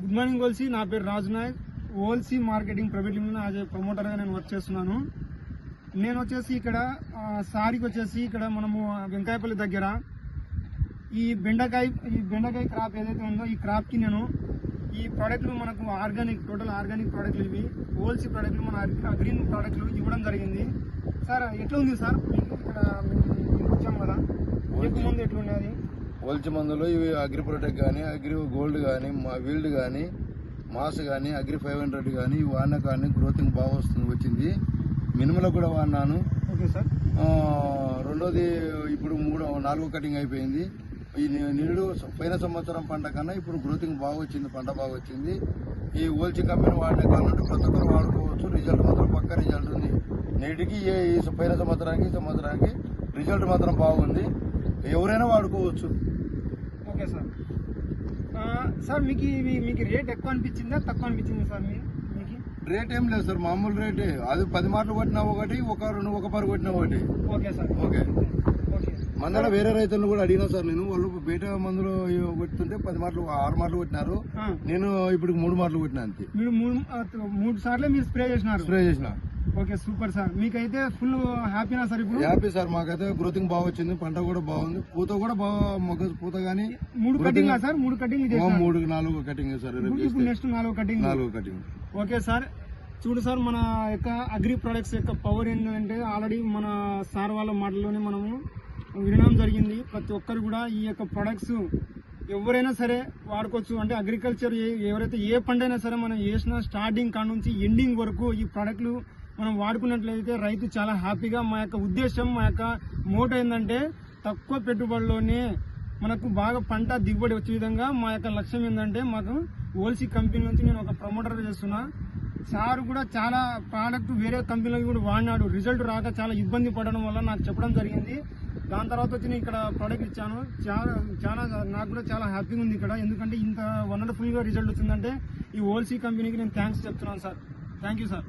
Good morning ఓల్సీ నా పేరు రాజు నాయక్. ఓల్సీ మార్కెటింగ్ ప్రైవేట్ లిమిటెడ్ యాజ్ ప్రమోటర్గా నేను వర్క్ చేస్తున్నాను. నేను వచ్చేసి ఇక్కడ సారికి వచ్చేసి ఇక్కడ మనము వెంకాయపల్లి దగ్గర ఈ బెండకాయ ఈ బెండకాయ క్రాప్ ఏదైతే ఉందో ఈ క్రాప్కి నేను ఈ ప్రోడక్ట్లు మనకు ఆర్గానిక్ టోటల్ ఆర్గానిక్ ప్రోడక్ట్లు ఇవి ఓల్సీ ప్రోడక్ట్లు మన గ్రీన్ ప్రోడక్ట్లు ఇవ్వడం జరిగింది. సార్ ఎట్లా ఉంది సార్? ఇక్కడ ఇచ్చాం కదా. ముందు ఎట్లున్నది పోల్చి మందులు ఇవి అగ్రి ప్రొటెక్ట్ కానీ అగ్రి గోల్డ్ కానీ మా వీల్డ్ కానీ మాస్ కానీ అగ్రి ఫైవ్ హండ్రెడ్ కానీ ఇవి వాడినా కానీ గ్రోతింగ్ బాగా వస్తుంది వచ్చింది. మినిమలో కూడా వాడినాను. Okay sir. రెండోది ఇప్పుడు మూడో నాలుగో కటింగ్ అయిపోయింది. ఈ నిరుడు పోయిన సంవత్సరం పంట కన్నా ఇప్పుడు గ్రోతింగ్ బాగా వచ్చింది పంట బాగా వచ్చింది. ఈ ఓల్చి కంపెనీ వాడిన కానుంటే ప్రతి ఒక్కరు వాడుకోవచ్చు రిజల్ట్ మాత్రం పక్క రిజల్ట్ ఉంది. నేటికి ఏ ఈ పోయిన సంవత్సరానికి ఈ సంవత్సరానికి రిజల్ట్ మాత్రం బాగుంది. ఎవరైనా వాడుకోవచ్చు. Okay sir. సార్ మీకు ఇవి మీకు రేట్ ఎక్కువ అనిపించిందా? తక్కువ అనిపించింది సార్ మీ మీకు? రేట్ ఏం లేదు సార్ మామూలు రేటే. అది పది మాటలు కొట్టినా ఒకటి ఒక రెండు ఒక పరు కొట్టినా ఒకటి. Okay sir. ఓకే. మందల వేరే రైతులను కూడా అడిగినా సార్ నేను వాళ్ళు బయట మందులు కొడుతుంటే పది మాటలు ఆరు మాటలు కొట్టినారు. నేను ఇప్పుడు మూడు మాటలు కొట్టినా అంతే. మీరు మూడు మూడు సార్లే మీరు స్ప్రే చేసినారు. స్ప్రే చేసిన. Okay super sir. మీకైతే ఫుల్ హ్యాపీనా సార్ ఇప్పుడు? Happy sir. మాకైతే గ్రోతింగ్ బాగా వచ్చింది. పంట కూడా బాగుంది. పూత కూడా బాగా మొగ్గ పూత కానీ మూడు కటింగ్ సార్? మూడు కటింగ్ మూడు నాలుగు కటింగ్ సార్. ఇప్పుడు. నెక్స్ట్ నాలుగు కటింగ్. నాలుగు కటింగ్. Okay sir. చూడు సార్ మన యొక్క అగ్రి ప్రొడక్ట్స్ యొక్క పవర్ ఏంటంటే ఆల్రెడీ మన సార్ వాళ్ళ మాటల్లోనే మనము వినడం జరిగింది. ప్రతి ఒక్కరు కూడా ఈ యొక్క ప్రొడక్ట్స్ ఎవరైనా సరే వాడుకోవచ్చు. అంటే అగ్రికల్చర్ ఎవరైతే ఏ అయినా సరే మనం వేసిన స్టార్టింగ్ కాడ నుంచి ఎండింగ్ వరకు ఈ ప్రొడక్ట్లు మనం వాడుకున్నట్లయితే రైతు చాలా హ్యాపీగా మా యొక్క ఉద్దేశం మా యొక్క మోట ఏంటంటే తక్కువ పెట్టుబడిలోనే మనకు బాగా పంట దిగుబడి వచ్చే విధంగా మా యొక్క లక్ష్యం ఏంటంటే మాకు ఓల్సీ కంపెనీ నుంచి నేను ఒక ప్రమోటర్ చేస్తున్నా. సార్ కూడా చాలా ప్రోడక్ట్ వేరే కంపెనీలో కూడా వాడినాడు. రిజల్ట్ రాక చాలా ఇబ్బంది పడడం వల్ల నాకు చెప్పడం జరిగింది. దాని తర్వాత వచ్చి నేను ఇక్కడ ప్రోడక్ట్ ఇచ్చాను. చాలా చాలా నాకు కూడా చాలా హ్యాపీగా ఉంది ఇక్కడ. ఎందుకంటే ఇంత వండర్ఫుల్గా రిజల్ట్ వచ్చిందంటే ఈ ఓల్సీ కంపెనీకి నేను థ్యాంక్స్ చెప్తున్నాను సార్. Thank you sir